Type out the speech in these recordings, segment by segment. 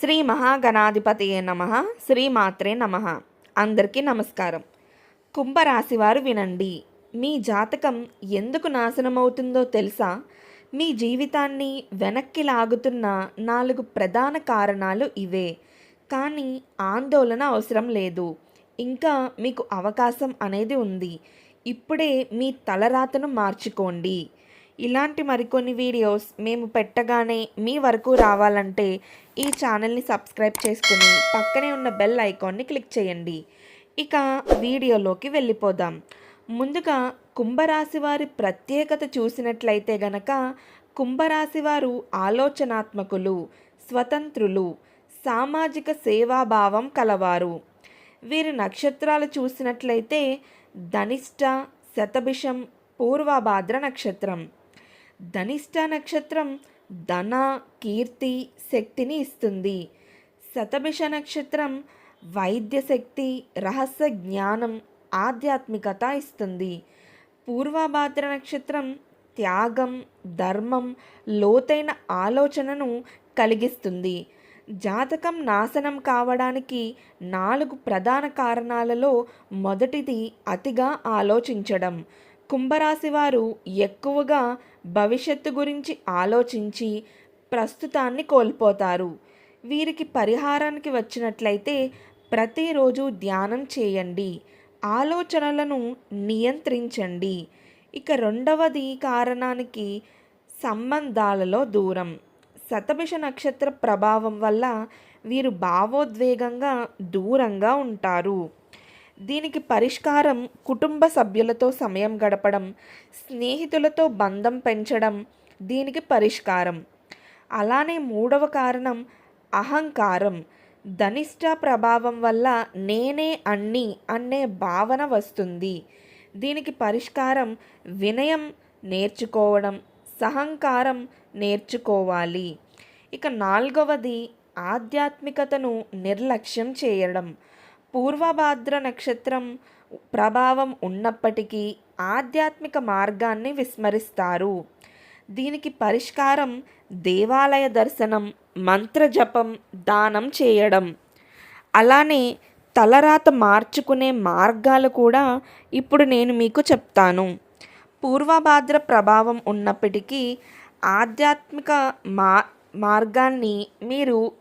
శ్రీ మహాగణాధిపతియే నమ శ్రీమాత్రే నమ. అందరికీ నమస్కారం. కుంభరాశి వారు వినండి. మీ జాతకం ఎందుకు నాశనమవుతుందో తెలుసా? మీ జీవితాన్ని వెనక్కి లాగుతున్న నాలుగు ప్రధాన కారణాలు ఇవే. కానీ ఆందోళన అవసరం లేదు. ఇంకా మీకు అవకాశం అనేది ఉంది. ఇప్పుడే మీ తలరాతను మార్చుకోండి. ఇలాంటి మరికొన్ని వీడియోస్ మేము పెట్టగానే మీ వరకు రావాలంటే ఈ ఛానల్ని సబ్స్క్రైబ్ చేసుకుని పక్కనే ఉన్న బెల్ ఐకాన్ని క్లిక్ చేయండి. ఇక వీడియోలోకి వెళ్ళిపోదాం. ముందుగా కుంభరాశి వారి ప్రత్యేకత చూసినట్లయితే గనక కుంభరాశి వారు ఆలోచనాత్మకులు స్వతంత్రులు సామాజిక సేవాభావం కలవారు. వీరి నక్షత్రాలు చూసినట్లయితే ధనిష్ట శతభిషం పూర్వభాద్ర నక్షత్రం. ధనిష్ట నక్షత్రం ధన కీర్తి శక్తిని ఇస్తుంది. శతభిష నక్షత్రం వైద్య శక్తి రహస్య జ్ఞానం ఆధ్యాత్మికత ఇస్తుంది. పూర్వభాద్ర నక్షత్రం త్యాగం ధర్మం లోతైన ఆలోచనను కలిగిస్తుంది. జాతకం నాశనం కావడానికి నాలుగు ప్రధాన కారణాలలో మొదటిది అతిగా ఆలోచించడం. కుంభరాశి వారు ఎక్కువగా భవిష్యత్తు గురించి ఆలోచించి ప్రస్తుతాన్ని కోల్పోతారు. వీరికి పరిహారానికి వచ్చినట్లయితే ప్రతిరోజు ధ్యానం చేయండి. ఆలోచనలను నియంత్రించండి. ఇక రెండవది కారణానికి సంబంధాలలో దూరం. శతభిష నక్షత్ర ప్రభావం వల్ల వీరు భావోద్వేగంగా దూరంగా ఉంటారు. దీనికి పరిష్కారం కుటుంబ సభ్యులతో సమయం గడపడం స్నేహితులతో బంధం పెంచడం దీనికి పరిష్కారం. అలానే మూడవ కారణం అహంకారం. ధనిష్ట ప్రభావం వల్ల నేనే అన్ని అనే భావన వస్తుంది. దీనికి పరిష్కారం వినయం నేర్చుకోవడం సహంకారం నేర్చుకోవాలి. ఇక నాలుగవది ఆధ్యాత్మికతను నిర్లక్ష్యం చేయడం. పూర్వభాద్ర నక్షత్రం ప్రభావం ఉన్నప్పటికీ ఆధ్యాత్మిక మార్గాన్ని విస్మరిస్తారు. దీనికి పరిష్కారం దేవాలయ దర్శనం మంత్రజపం దానం చేయడం. అలానే తలరాత మార్చుకునే మార్గాలు కూడా ఇప్పుడు నేను మీకు చెప్తాను. పూర్వభాద్ర ప్రభావం ఉన్నప్పటికీ ఆధ్యాత్మిక మా మార్గాన్ని మీరు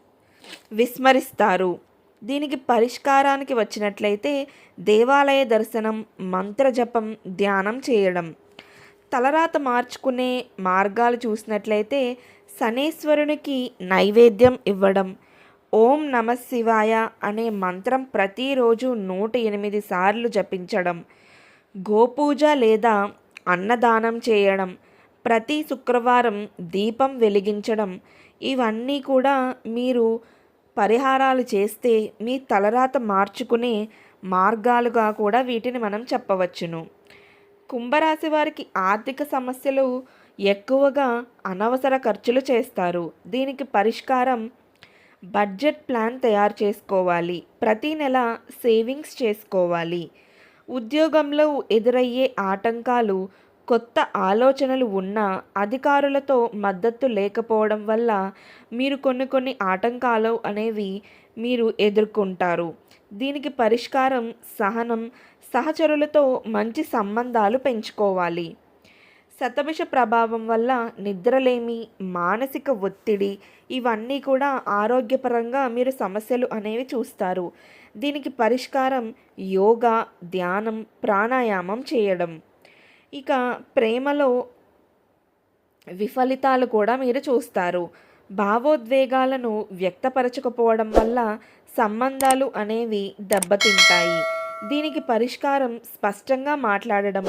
విస్మరిస్తారు. దీనికి పరిష్కారానికి వచ్చినట్లయితే దేవాలయ దర్శనం మంత్రజపం ధ్యానం చేయడం. తలరాత మార్చుకునే మార్గాలు చూసినట్లయితే శనేశ్వరునికి నైవేద్యం ఇవ్వడం. ఓం నమ శివాయ అనే మంత్రం ప్రతిరోజు నూట ఎనిమిది సార్లు జపించడం. గోపూజ లేదా అన్నదానం చేయడం. ప్రతి శుక్రవారం దీపం వెలిగించడం. ఇవన్నీ కూడా మీరు పరిహారాలు చేస్తే మీ తలరాత మార్చుకునే మార్గాలుగా కూడా వీటిని మనం చెప్పవచ్చును. కుంభరాశి వారికి ఆర్థిక సమస్యలు ఎక్కువగా అనవసర ఖర్చులు చేస్తారు. దీనికి పరిష్కారం బడ్జెట్ ప్లాన్ తయారు చేసుకోవాలి. ప్రతి నెల సేవింగ్స్ చేసుకోవాలి. ఉద్యోగంలో ఎదురయ్యే ఆటంకాలు కొత్త ఆలోచనలు ఉన్న అధికారులతో మద్దతు లేకపోవడం వల్ల మీరు కొన్ని కొన్ని ఆటంకాలు అనేవి మీరు ఎదుర్కొంటారు. దీనికి పరిష్కారం సహనం సహచరులతో మంచి సంబంధాలు పెంచుకోవాలి. శతభిష ప్రభావం వల్ల నిద్రలేమి మానసిక ఒత్తిడి ఇవన్నీ కూడా ఆరోగ్యపరంగా మీరు సమస్యలు అనేవి చూస్తారు. దీనికి పరిష్కారం యోగా ధ్యానం ప్రాణాయామం చేయడం. ఇక ప్రేమలో విఫలితాలు కూడా మీరు చూస్తారు. భావోద్వేగాలను వ్యక్తపరచకపోవడం వల్ల సంబంధాలు అనేవి దెబ్బతింటాయి. దీనికి పరిష్కారం స్పష్టంగా మాట్లాడడం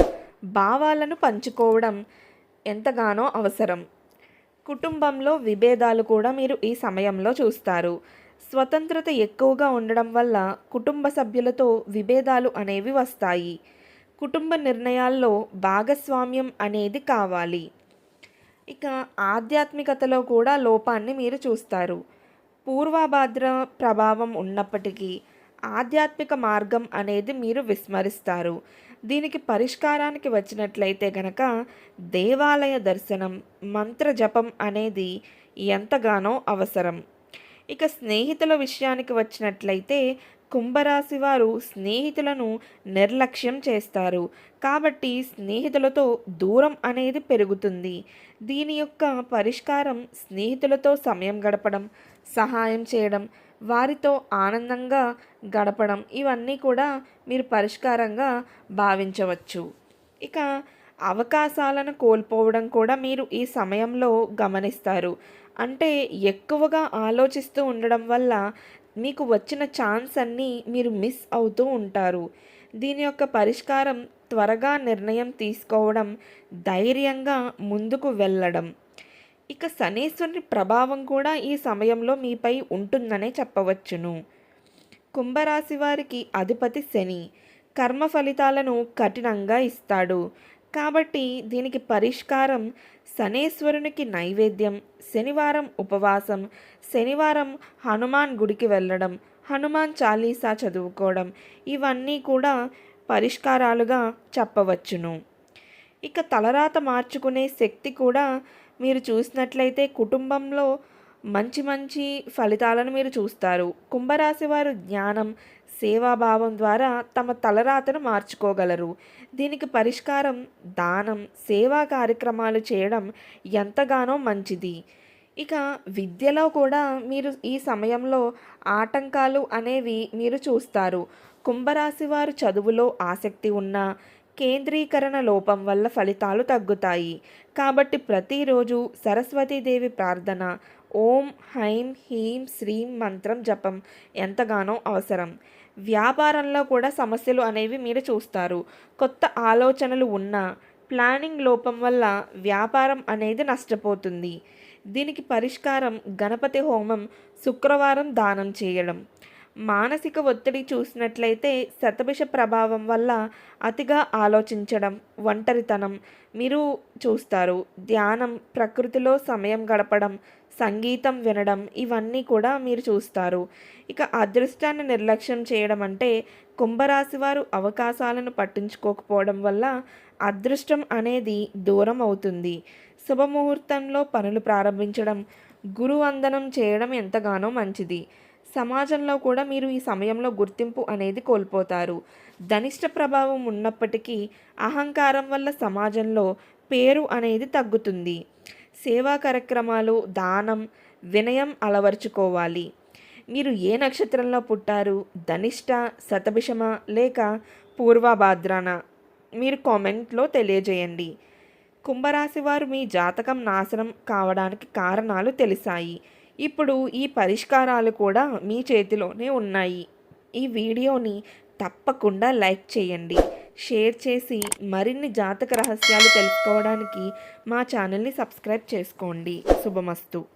భావాలను పంచుకోవడం ఎంతగానో అవసరం. కుటుంబంలో విభేదాలు కూడా మీరు ఈ సమయంలో చూస్తారు. స్వతంత్రత ఎక్కువగా ఉండడం వల్ల కుటుంబ సభ్యులతో విభేదాలు అనేవి వస్తాయి. కుటుంబ నిర్ణయాల్లో భాగస్వామ్యం అనేది కావాలి. ఇక ఆధ్యాత్మికతలో కూడా లోపాన్ని మీరు చూస్తారు. పూర్వభాద్ర ప్రభావం ఉన్నప్పటికీ ఆధ్యాత్మిక మార్గం అనేది మీరు విస్మరిస్తారు. దీనికి పరిష్కారానికి వచ్చినట్లయితే గనక దేవాలయ దర్శనం మంత్ర జపం అనేది ఎంతగానో అవసరం. ఇక స్నేహితుల విషయానికి వచ్చినట్లయితే కుంభరాశి వారు స్నేహితులను నిర్లక్ష్యం చేస్తారు. కాబట్టి స్నేహితులతో దూరం అనేది పెరుగుతుంది. దీని యొక్క పరిష్కారం స్నేహితులతో సమయం గడపడం సహాయం చేయడం వారితో ఆనందంగా గడపడం ఇవన్నీ కూడా మీరు పరిష్కారంగా భావించవచ్చు. ఇక అవకాశాలను కోల్పోవడం కూడా మీరు ఈ సమయంలో గమనిస్తారు. అంటే ఎక్కువగా ఆలోచిస్తూ ఉండడం వల్ల మీకు వచ్చిన ఛాన్స్ అన్నీ మీరు మిస్ అవుతూ ఉంటారు. దీని యొక్క పరిష్కారం త్వరగా నిర్ణయం తీసుకోవడం ధైర్యంగా ముందుకు వెళ్ళడం. ఇక శనేశ్వరుని ప్రభావం కూడా ఈ సమయంలో మీపై ఉంటుందనే చెప్పవచ్చును. కుంభరాశి వారికి అధిపతి శని. కర్మ ఫలితాలను కఠినంగా ఇస్తాడు. కాబట్టి దీనికి పరిష్కారం శనేశ్వరునికి నైవేద్యం శనివారం ఉపవాసం శనివారం హనుమాన్ గుడికి వెళ్ళడం హనుమాన్ చాలీసా చదువుకోవడం ఇవన్నీ కూడా పరిష్కారాలుగా చెప్పవచ్చును. ఇక తలరాత మార్చుకునే శక్తి కూడా మీరు చూసినట్లయితే కుటుంబంలో మంచి మంచి ఫలితాలను మీరు చూస్తారు. కుంభరాశి వారు జ్ఞానం సేవాభావం ద్వారా తమ తలరాతను మార్చుకోగలరు. దీనికి పరిష్కారం దానం సేవా కార్యక్రమాలు చేయడం ఎంతగానో మంచిది. ఇక విద్యలో కూడా మీరు ఈ సమయంలో ఆటంకాలు అనేవి మీరు చూస్తారు. కుంభరాశి వారు చదువులో ఆసక్తి ఉన్న కేంద్రీకరణ లోపం వల్ల ఫలితాలు తగ్గుతాయి. కాబట్టి ప్రతిరోజు సరస్వతీదేవి ప్రార్థన ఓం హైం హీం శ్రీం మంత్రం జపం ఎంతగానో అవసరం. వ్యాపారంలో కూడా సమస్యలు అనేవి మీరు చూస్తారు. కొత్త ఆలోచనలు ఉన్నా ప్లానింగ్ లోపం వల్ల వ్యాపారం అనేది నష్టపోతుంది. దీనికి పరిష్కారం గణపతి హోమం శుక్రవారం దానం చేయడం. మానసిక ఒత్తిడి చూసినట్లయితే శతభిష ప్రభావం వల్ల అతిగా ఆలోచించడం ఒంటరితనం మీరు చూస్తారు. ధ్యానం ప్రకృతిలో సమయం గడపడం సంగీతం వినడం ఇవన్నీ కూడా మీరు చూస్తారు. ఇక అదృష్టాన్ని నిర్లక్ష్యం చేయడం అంటే కుంభరాశి వారు అవకాశాలను పట్టించుకోకపోవడం వల్ల అదృష్టం అనేది దూరం అవుతుంది. శుభముహూర్తంలో పనులు ప్రారంభించడం గురువందనం చేయడం ఎంతగానో మంచిది. సమాజంలో కూడా మీరు ఈ సమయంలో గుర్తింపు అనేది కోల్పోతారు. ధనిష్ట ప్రభావం ఉన్నప్పటికీ అహంకారం వల్ల సమాజంలో పేరు అనేది తగ్గుతుంది. సేవా కార్యక్రమాలు దానం వినయం అలవర్చుకోవాలి. మీరు ఏ నక్షత్రంలో పుట్టారు? ధనిష్ట శతభిషమ లేక పూర్వభాద్రాన? మీరు కామెంట్లో తెలియజేయండి. కుంభరాశి వారు మీ జాతకం నాశనం కావడానికి కారణాలు తెలిసాయి ఇప్పుడు ఈ పరిష్కారాలు కూడా మీ చేతిలోనే ఉన్నాయి. ఈ వీడియోని తప్పకుండా లైక్ చేయండి. షేర్ చేసి మరిన్ని జాతక రహస్యాలు తెలుసుకోవడానికి మా ఛానల్ని సబ్స్క్రైబ్ చేసుకోండి. శుభమస్తు.